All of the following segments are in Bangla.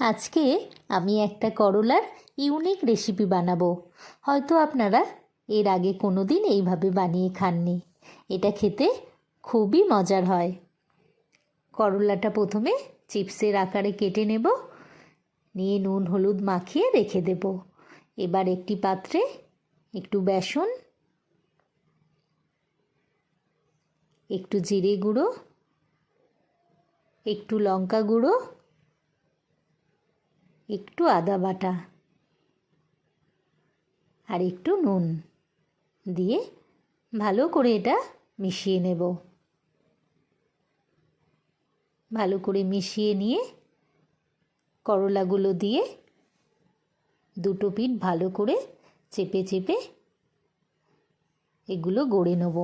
আজকে আমি একটা করলার ইউনিক রেসিপি বানাবো। হয়তো আপনারা এর আগে কোনো দিন এইভাবে বানিয়ে খাননি। এটা খেতে খুবই মজার হয়। করলাটা প্রথমে চিপসের আকারে কেটে নেব। নিয়ে নুন, হলুদ মাখিয়ে রেখে দেব। এবার একটি পাত্রে একটু বেসন, একটু জিরে গুঁড়ো, একটু লঙ্কা গুঁড়ো একটু আদা বাটা আর একটু নুন দিয়ে ভালো করে এটা মিশিয়ে নেব। ভালো করে মিশিয়ে নিয়ে করলাগুলো দিয়ে দুটো পিঠ ভালো করে চেপে চেপে এগুলো গড়ে নেব।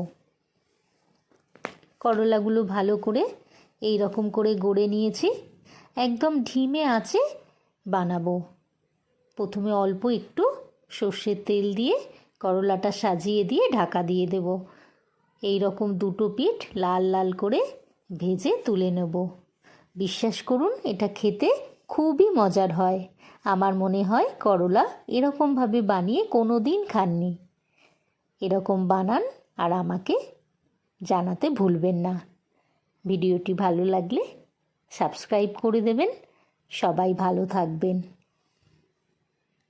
করলাগুলো ভালো করে এই রকম করে গড়ে নিয়েছি। একদম ঢিমে আছে বানাবো। প্রথমে অল্প একটু সর্ষের তেল দিয়ে করলাটা সাজিয়ে দিয়ে ঢাকা দিয়ে দেব। এই রকম দুটো পিঠ লাল লাল করে ভেজে তুলে নেব। বিশ্বাস করুন, এটা খেতে খুবই মজার হয়। আমার মনে হয় করলা এরকমভাবে বানিয়ে কোনো দিন খাননি। এরকম বানান আর আমাকে জানাতে ভুলবেন না। ভিডিওটি ভালো লাগলে সাবস্ক্রাইব করে দেবেন। সবাই ভালো থাকবেন।